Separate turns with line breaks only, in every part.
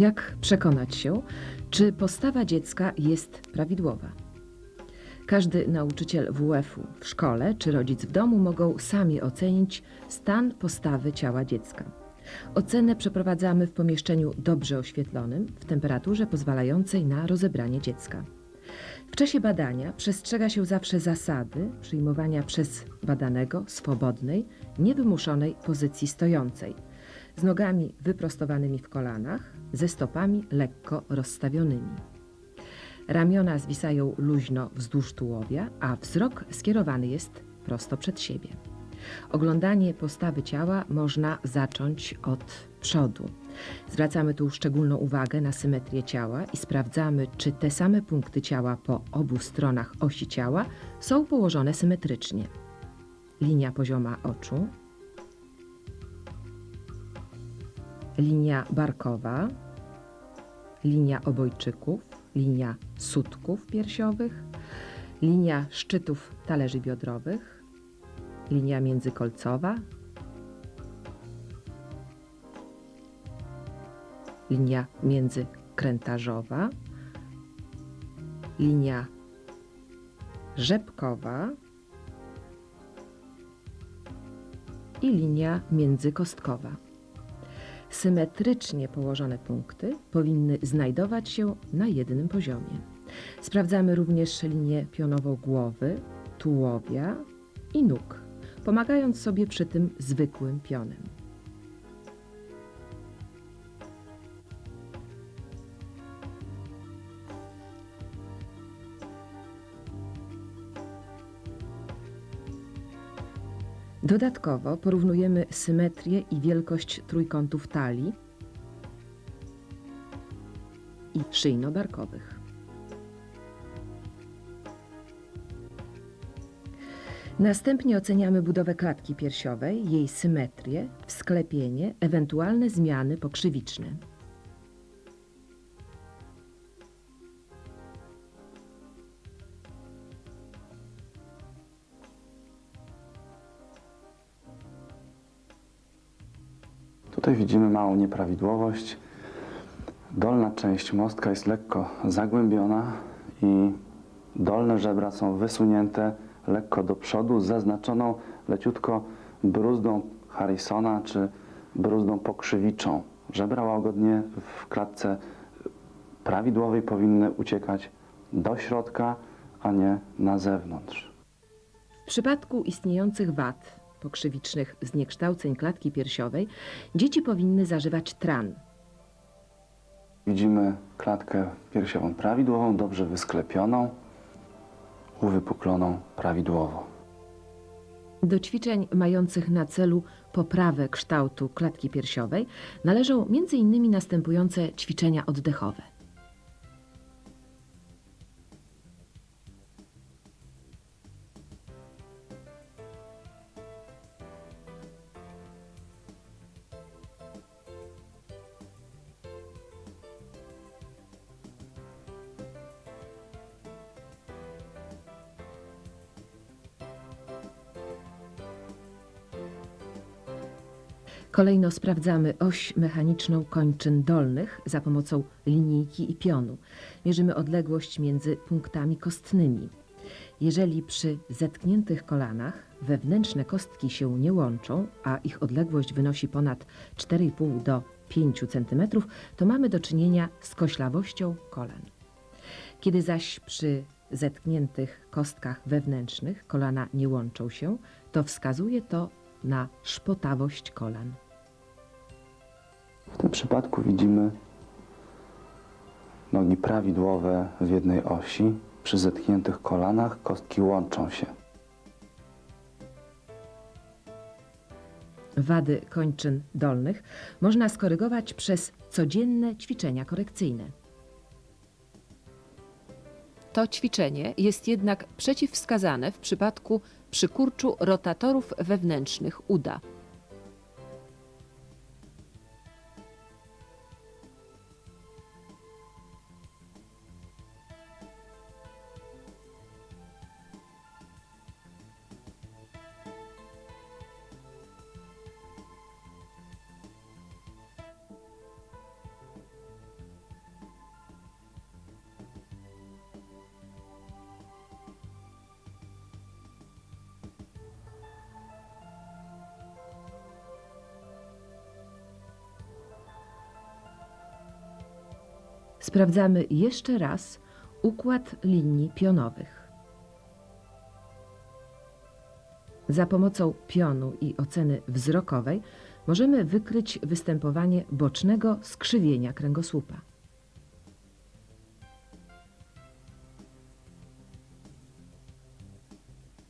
Jak przekonać się, czy postawa dziecka jest prawidłowa? Każdy nauczyciel WF-u w szkole czy rodzic w domu mogą sami ocenić stan postawy ciała dziecka. Ocenę przeprowadzamy w pomieszczeniu dobrze oświetlonym, w temperaturze pozwalającej na rozebranie dziecka. W czasie badania przestrzega się zawsze zasady przyjmowania przez badanego swobodnej, niewymuszonej pozycji stojącej, z nogami wyprostowanymi w kolanach, ze stopami lekko rozstawionymi. Ramiona zwisają luźno wzdłuż tułowia, a wzrok skierowany jest prosto przed siebie. Oglądanie postawy ciała można zacząć od przodu. Zwracamy tu szczególną uwagę na symetrię ciała i sprawdzamy, czy te same punkty ciała po obu stronach osi ciała są położone symetrycznie. Linia pozioma oczu, linia barkowa, linia obojczyków, linia sutków piersiowych, linia szczytów talerzy biodrowych, linia międzykolcowa, linia międzykrętarzowa, linia rzepkowa i linia międzykostkowa. Symetrycznie położone punkty powinny znajdować się na jednym poziomie. Sprawdzamy również linię pionową głowy, tułowia i nóg, pomagając sobie przy tym zwykłym pionem. Dodatkowo porównujemy symetrię i wielkość trójkątów talii i szyjno-barkowych. Następnie oceniamy budowę klatki piersiowej, jej symetrię, sklepienie, ewentualne zmiany pokrzywiczne.
Tutaj widzimy małą nieprawidłowość. Dolna część mostka jest lekko zagłębiona i dolne żebra są wysunięte lekko do przodu, zaznaczoną leciutko bruzdą Harrisona czy bruzdą pokrzywiczą. Żebra łagodnie w klatce prawidłowej powinny uciekać do środka, a nie na zewnątrz.
W przypadku istniejących wad pokrzywicznych zniekształceń klatki piersiowej dzieci powinny zażywać tran.
Widzimy klatkę piersiową prawidłową, dobrze wysklepioną, uwypukloną prawidłowo.
Do ćwiczeń mających na celu poprawę kształtu klatki piersiowej należą m.in. następujące ćwiczenia oddechowe. Kolejno sprawdzamy oś mechaniczną kończyn dolnych za pomocą linijki i pionu. Mierzymy odległość między punktami kostnymi. Jeżeli przy zetkniętych kolanach wewnętrzne kostki się nie łączą, a ich odległość wynosi ponad 4,5 do 5 cm, to mamy do czynienia z koślawością kolan. Kiedy zaś przy zetkniętych kostkach wewnętrznych kolana nie łączą się, to wskazuje to na szpotawość kolan.
W tym przypadku widzimy nogi prawidłowe w jednej osi. Przy zetkniętych kolanach kostki łączą się.
Wady kończyn dolnych można skorygować przez codzienne ćwiczenia korekcyjne. To ćwiczenie jest jednak przeciwwskazane w przypadku przykurczu rotatorów wewnętrznych uda. Sprawdzamy jeszcze raz układ linii pionowych. Za pomocą pionu i oceny wzrokowej możemy wykryć występowanie bocznego skrzywienia kręgosłupa.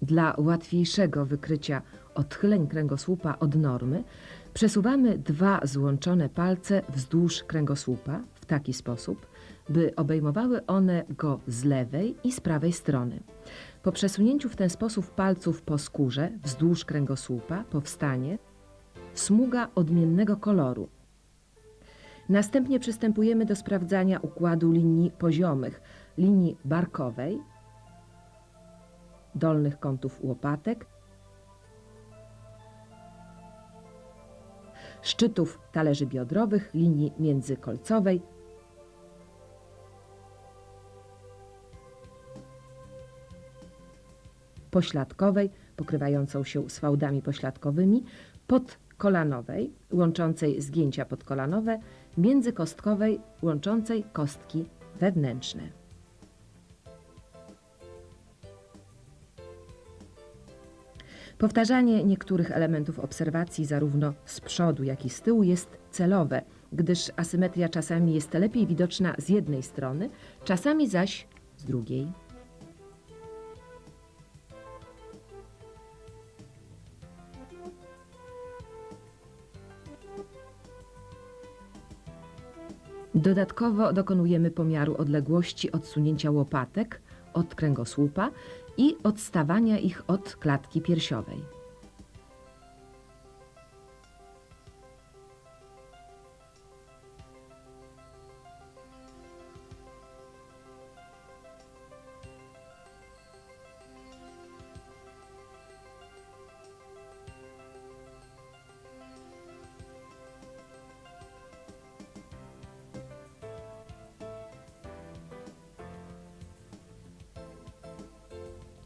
Dla łatwiejszego wykrycia odchyleń kręgosłupa od normy przesuwamy dwa złączone palce wzdłuż kręgosłupa taki sposób, by obejmowały one go z lewej i z prawej strony. Po przesunięciu w ten sposób palców po skórze wzdłuż kręgosłupa powstanie smuga odmiennego koloru. Następnie przystępujemy do sprawdzania układu linii poziomych, linii barkowej, dolnych kątów łopatek, szczytów talerzy biodrowych, linii międzykolcowej, pośladkowej, pokrywającą się swałdami pośladkowymi, podkolanowej, łączącej zgięcia podkolanowe, międzykostkowej, łączącej kostki wewnętrzne. Powtarzanie niektórych elementów obserwacji zarówno z przodu, jak i z tyłu jest celowe, gdyż asymetria czasami jest lepiej widoczna z jednej strony, czasami zaś z drugiej. Dodatkowo dokonujemy pomiaru odległości odsunięcia łopatek od kręgosłupa i odstawania ich od klatki piersiowej.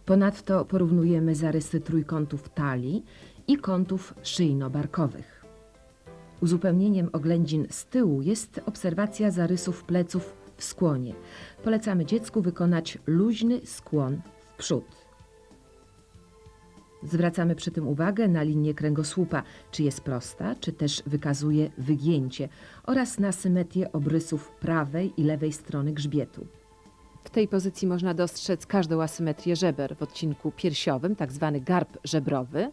Ponadto porównujemy zarysy trójkątów talii i kątów szyjno-barkowych. Uzupełnieniem oględzin z tyłu jest obserwacja zarysów pleców w skłonie. Polecamy dziecku wykonać luźny skłon w przód. Zwracamy przy tym uwagę na linię kręgosłupa, czy jest prosta, czy też wykazuje wygięcie, oraz na symetrię obrysów prawej i lewej strony grzbietu. W tej pozycji można dostrzec każdą asymetrię żeber w odcinku piersiowym, tzw. garb żebrowy,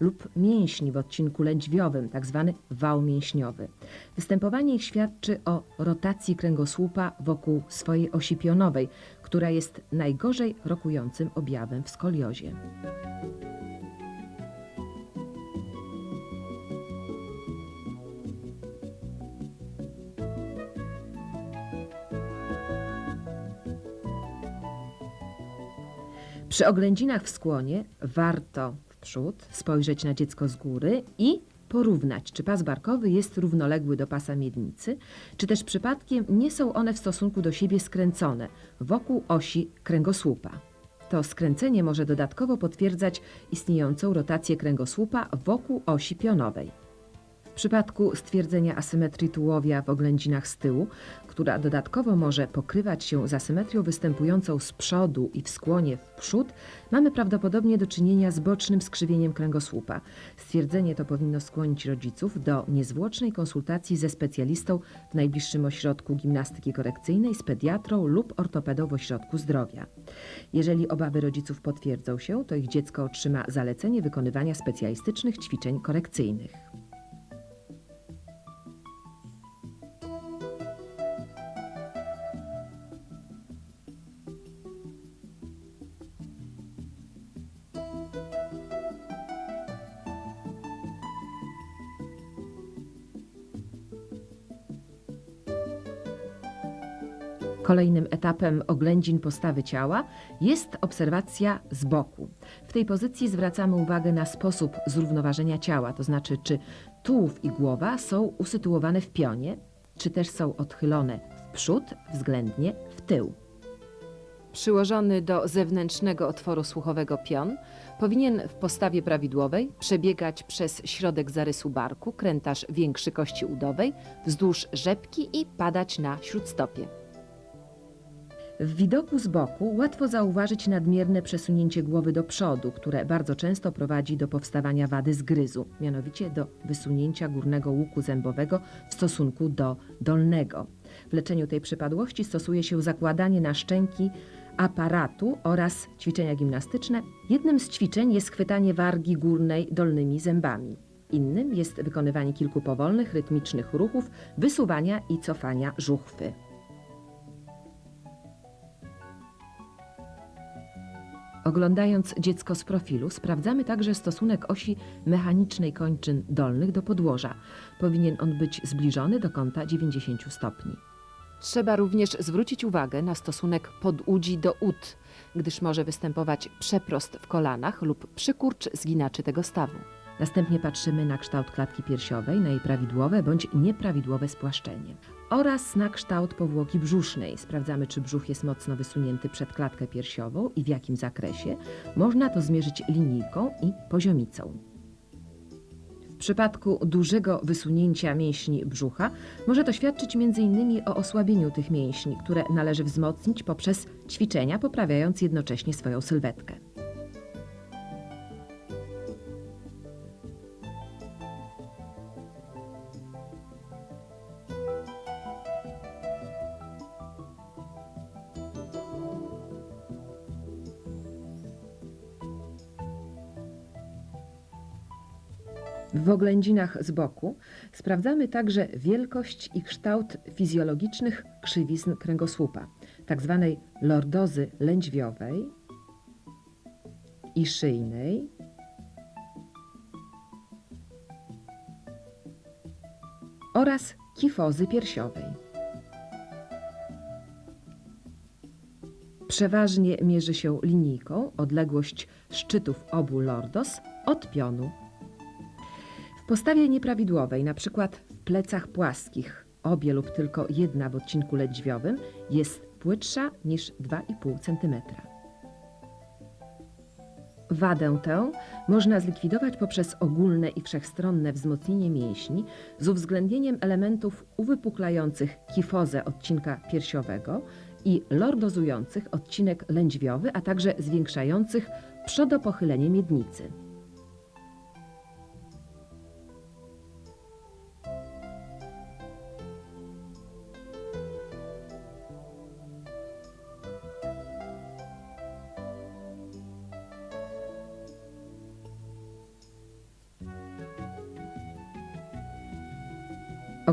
lub mięśni w odcinku lędźwiowym, tzw. wał mięśniowy. Występowanie ich świadczy o rotacji kręgosłupa wokół swojej osi pionowej, która jest najgorzej rokującym objawem w skoliozie. Przy oględzinach w skłonie warto w przód spojrzeć na dziecko z góry i porównać, czy pas barkowy jest równoległy do pasa miednicy, czy też przypadkiem nie są one w stosunku do siebie skręcone wokół osi kręgosłupa. To skręcenie może dodatkowo potwierdzać istniejącą rotację kręgosłupa wokół osi pionowej. W przypadku stwierdzenia asymetrii tułowia w oględzinach z tyłu, która dodatkowo może pokrywać się z asymetrią występującą z przodu i w skłonie w przód, mamy prawdopodobnie do czynienia z bocznym skrzywieniem kręgosłupa. Stwierdzenie to powinno skłonić rodziców do niezwłocznej konsultacji ze specjalistą w najbliższym ośrodku gimnastyki korekcyjnej, z pediatrą lub ortopedą w ośrodku zdrowia. Jeżeli obawy rodziców potwierdzą się, to ich dziecko otrzyma zalecenie wykonywania specjalistycznych ćwiczeń korekcyjnych. Kolejnym etapem oględzin postawy ciała jest obserwacja z boku. W tej pozycji zwracamy uwagę na sposób zrównoważenia ciała, to znaczy czy tułów i głowa są usytuowane w pionie, czy też są odchylone w przód, względnie w tył. Przyłożony do zewnętrznego otworu słuchowego pion powinien w postawie prawidłowej przebiegać przez środek zarysu barku, krętaż większy kości udowej, wzdłuż rzepki i padać na śródstopie. W widoku z boku łatwo zauważyć nadmierne przesunięcie głowy do przodu, które bardzo często prowadzi do powstawania wady zgryzu, mianowicie do wysunięcia górnego łuku zębowego w stosunku do dolnego. W leczeniu tej przypadłości stosuje się zakładanie na szczęki aparatu oraz ćwiczenia gimnastyczne. Jednym z ćwiczeń jest chwytanie wargi górnej dolnymi zębami. Innym jest wykonywanie kilku powolnych, rytmicznych ruchów wysuwania i cofania żuchwy. Oglądając dziecko z profilu, sprawdzamy także stosunek osi mechanicznej kończyn dolnych do podłoża. Powinien on być zbliżony do kąta 90 stopni. Trzeba również zwrócić uwagę na stosunek podudzi do ud, gdyż może występować przeprost w kolanach lub przykurcz zginaczy tego stawu. Następnie patrzymy na kształt klatki piersiowej, na jej prawidłowe bądź nieprawidłowe spłaszczenie. Oraz na kształt powłoki brzusznej. Sprawdzamy, czy brzuch jest mocno wysunięty przed klatkę piersiową i w jakim zakresie. Można to zmierzyć linijką i poziomicą. W przypadku dużego wysunięcia mięśni brzucha może to świadczyć m.in. o osłabieniu tych mięśni, które należy wzmocnić poprzez ćwiczenia, poprawiając jednocześnie swoją sylwetkę. W oględzinach z boku sprawdzamy także wielkość i kształt fizjologicznych krzywizn kręgosłupa, tzw. lordozy lędźwiowej i szyjnej, oraz kifozy piersiowej. Przeważnie mierzy się linijką odległość szczytów obu lordos od pionu postawie nieprawidłowej, np. w plecach płaskich, obie lub tylko jedna w odcinku lędźwiowym jest płytsza niż 2,5 cm. Wadę tę można zlikwidować poprzez ogólne i wszechstronne wzmocnienie mięśni z uwzględnieniem elementów uwypuklających kifozę odcinka piersiowego i lordozujących odcinek lędźwiowy, a także zwiększających przodopochylenie miednicy.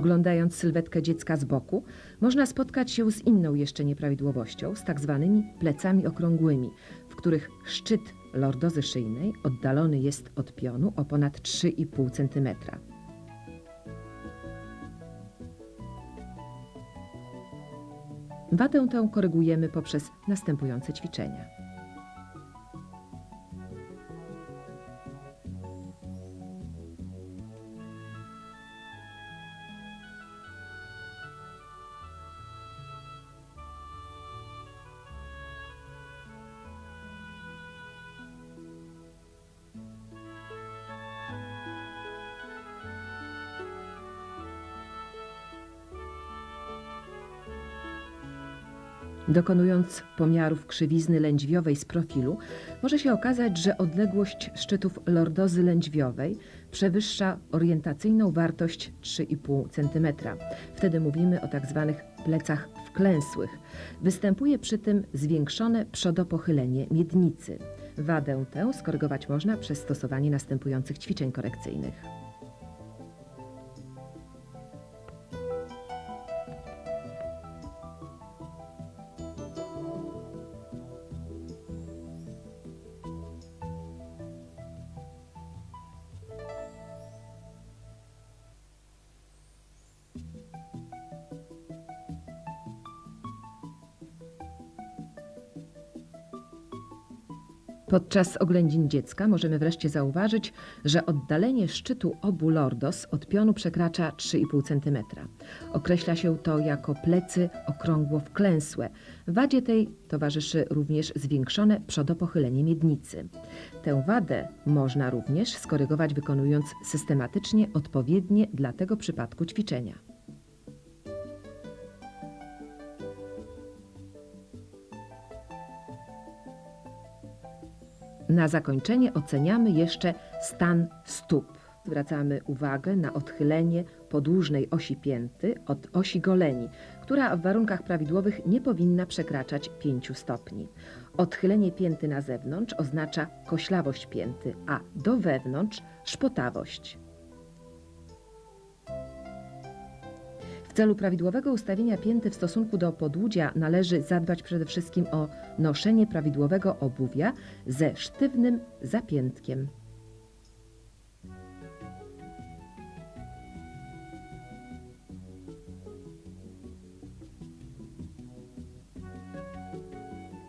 Oglądając sylwetkę dziecka z boku, można spotkać się z inną jeszcze nieprawidłowością, z tak zwanymi plecami okrągłymi, w których szczyt lordozy szyjnej oddalony jest od pionu o ponad 3,5 cm. Wadę tę korygujemy poprzez następujące ćwiczenia. Dokonując pomiarów krzywizny lędźwiowej z profilu, może się okazać, że odległość szczytów lordozy lędźwiowej przewyższa orientacyjną wartość 3,5 cm. Wtedy mówimy o tzw. plecach wklęsłych. Występuje przy tym zwiększone przodopochylenie miednicy. Wadę tę skorygować można przez stosowanie następujących ćwiczeń korekcyjnych. Podczas oględzin dziecka możemy wreszcie zauważyć, że oddalenie szczytu obu lordos od pionu przekracza 3,5 cm. Określa się to jako plecy okrągło wklęsłe. Wadzie tej towarzyszy również zwiększone przodopochylenie miednicy. Tę wadę można również skorygować wykonując systematycznie odpowiednie dla tego przypadku ćwiczenia. Na zakończenie oceniamy jeszcze stan stóp. Zwracamy uwagę na odchylenie podłużnej osi pięty od osi goleni, która w warunkach prawidłowych nie powinna przekraczać 5 stopni. Odchylenie pięty na zewnątrz oznacza koślawość pięty, a do wewnątrz szpotawość. Celu prawidłowego ustawienia pięty w stosunku do podłudzia należy zadbać przede wszystkim o noszenie prawidłowego obuwia ze sztywnym zapiętkiem.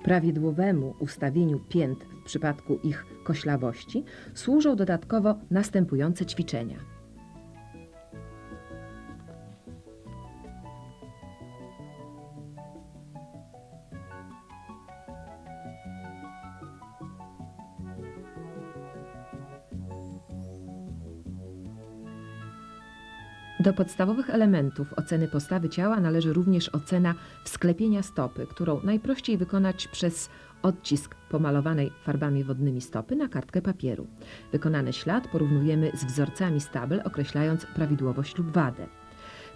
Prawidłowemu ustawieniu pięt w przypadku ich koślawości służą dodatkowo następujące ćwiczenia. Do podstawowych elementów oceny postawy ciała należy również ocena wsklepienia stopy, którą najprościej wykonać przez odcisk pomalowanej farbami wodnymi stopy na kartkę papieru. Wykonany ślad porównujemy z wzorcami z tabel, określając prawidłowość lub wadę.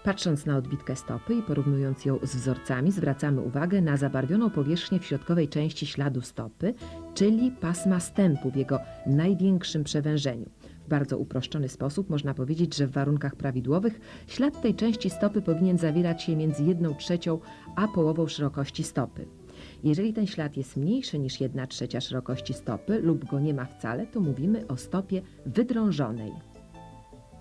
Patrząc na odbitkę stopy i porównując ją z wzorcami, zwracamy uwagę na zabarwioną powierzchnię w środkowej części śladu stopy, czyli pasma stępu w jego największym przewężeniu. W bardzo uproszczony sposób można powiedzieć, że w warunkach prawidłowych ślad tej części stopy powinien zawierać się między 1 trzecią a połową szerokości stopy. Jeżeli ten ślad jest mniejszy niż 1 trzecia szerokości stopy lub go nie ma wcale, to mówimy o stopie wydrążonej.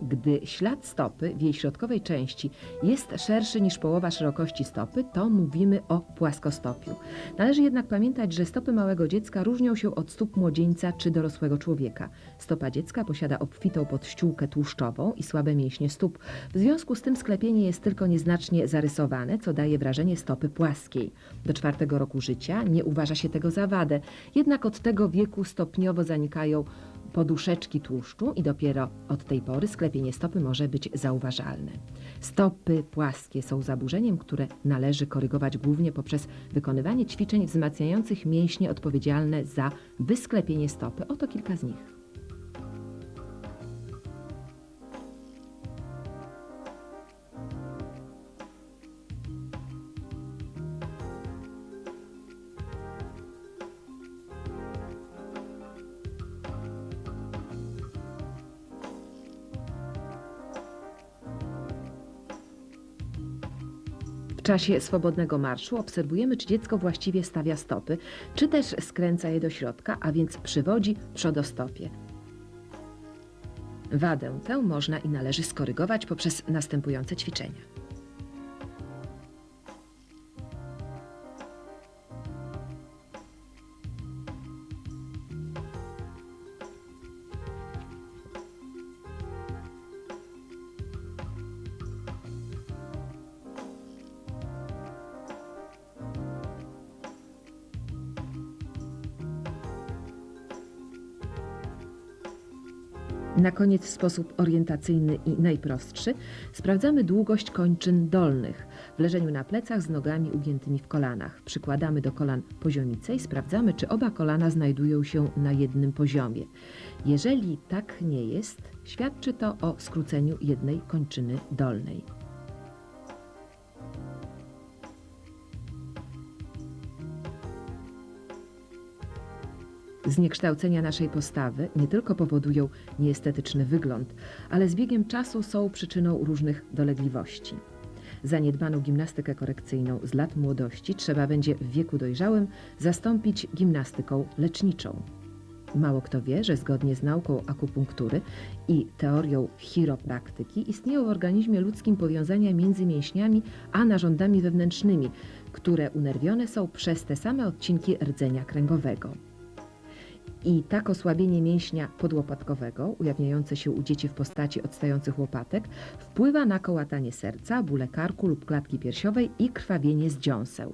Gdy ślad stopy w jej środkowej części jest szerszy niż połowa szerokości stopy, to mówimy o płaskostopiu. Należy jednak pamiętać, że stopy małego dziecka różnią się od stóp młodzieńca czy dorosłego człowieka. Stopa dziecka posiada obfitą podściółkę tłuszczową i słabe mięśnie stóp. W związku z tym sklepienie jest tylko nieznacznie zarysowane, co daje wrażenie stopy płaskiej. Do czwartego roku życia nie uważa się tego za wadę, jednak od tego wieku stopniowo zanikają poduszeczki tłuszczu i dopiero od tej pory sklepienie stopy może być zauważalne. Stopy płaskie są zaburzeniem, które należy korygować głównie poprzez wykonywanie ćwiczeń wzmacniających mięśnie odpowiedzialne za wysklepienie stopy. Oto kilka z nich. Czasie swobodnego marszu obserwujemy, czy dziecko właściwie stawia stopy, czy też skręca je do środka, a więc przywodzi przodostopie. Wadę tę można i należy skorygować poprzez następujące ćwiczenia. Na koniec w sposób orientacyjny i najprostszy sprawdzamy długość kończyn dolnych w leżeniu na plecach z nogami ugiętymi w kolanach. Przykładamy do kolan poziomicę i sprawdzamy, czy oba kolana znajdują się na jednym poziomie. Jeżeli tak nie jest, świadczy to o skróceniu jednej kończyny dolnej. Zniekształcenia naszej postawy nie tylko powodują nieestetyczny wygląd, ale z biegiem czasu są przyczyną różnych dolegliwości. Zaniedbaną gimnastykę korekcyjną z lat młodości trzeba będzie w wieku dojrzałym zastąpić gimnastyką leczniczą. Mało kto wie, że zgodnie z nauką akupunktury i teorią chiropraktyki istnieją w organizmie ludzkim powiązania między mięśniami a narządami wewnętrznymi, które unerwione są przez te same odcinki rdzenia kręgowego. I tak osłabienie mięśnia podłopatkowego, ujawniające się u dzieci w postaci odstających łopatek, wpływa na kołatanie serca, bóle karku lub klatki piersiowej i krwawienie z dziąseł.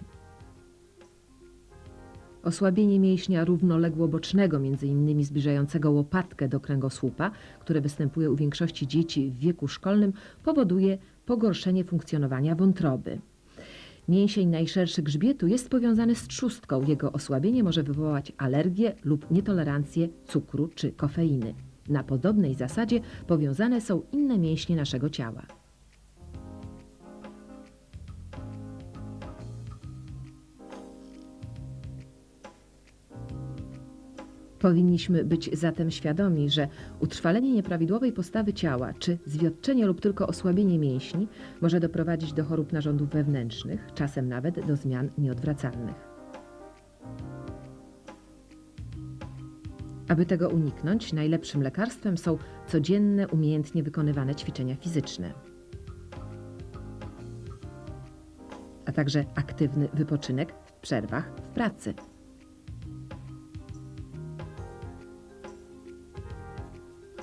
Osłabienie mięśnia równoległobocznego, m.in. zbliżającego łopatkę do kręgosłupa, które występuje u większości dzieci w wieku szkolnym, powoduje pogorszenie funkcjonowania wątroby. Mięsień najszerszy grzbietu jest powiązany z trzustką. Jego osłabienie może wywołać alergię lub nietolerancję cukru czy kofeiny. Na podobnej zasadzie powiązane są inne mięśnie naszego ciała. Powinniśmy być zatem świadomi, że utrwalenie nieprawidłowej postawy ciała, czy zwiotczenie lub tylko osłabienie mięśni może doprowadzić do chorób narządów wewnętrznych, czasem nawet do zmian nieodwracalnych. Aby tego uniknąć, najlepszym lekarstwem są codzienne, umiejętnie wykonywane ćwiczenia fizyczne, a także aktywny wypoczynek w przerwach w pracy.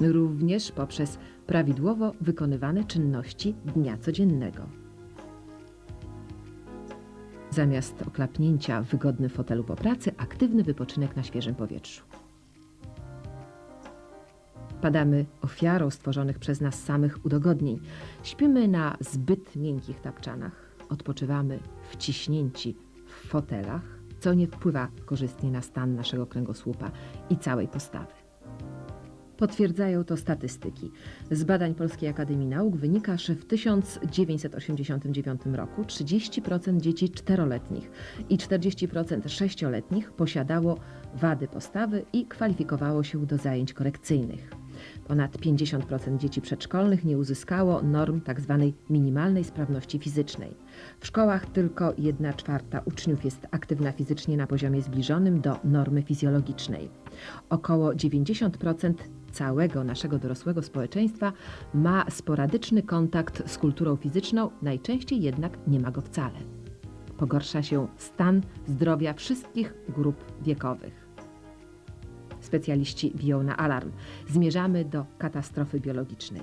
Również poprzez prawidłowo wykonywane czynności dnia codziennego. Zamiast oklapnięcia w wygodnym fotelu po pracy, aktywny wypoczynek na świeżym powietrzu. Padamy ofiarą stworzonych przez nas samych udogodnień. Śpimy na zbyt miękkich tapczanach, odpoczywamy wciśnięci w fotelach, co nie wpływa korzystnie na stan naszego kręgosłupa i całej postawy. Potwierdzają to statystyki. Z badań Polskiej Akademii Nauk wynika, że w 1989 roku 30% dzieci czteroletnich i 40% sześcioletnich posiadało wady postawy i kwalifikowało się do zajęć korekcyjnych. Ponad 50% dzieci przedszkolnych nie uzyskało norm tzw. minimalnej sprawności fizycznej. W szkołach tylko 1 czwarta uczniów jest aktywna fizycznie na poziomie zbliżonym do normy fizjologicznej. Około 90% całego naszego dorosłego społeczeństwa ma sporadyczny kontakt z kulturą fizyczną, najczęściej jednak nie ma go wcale. Pogorsza się stan zdrowia wszystkich grup wiekowych. Specjaliści biją na alarm. Zmierzamy do katastrofy biologicznej.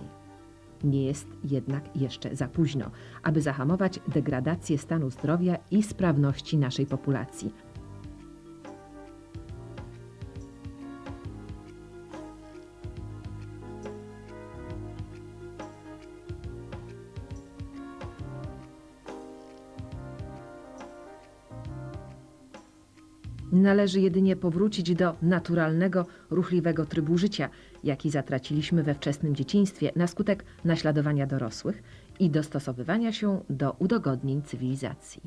Nie jest jednak jeszcze za późno, aby zahamować degradację stanu zdrowia i sprawności naszej populacji. Należy jedynie powrócić do naturalnego, ruchliwego trybu życia, jaki zatraciliśmy we wczesnym dzieciństwie na skutek naśladowania dorosłych i dostosowywania się do udogodnień cywilizacji.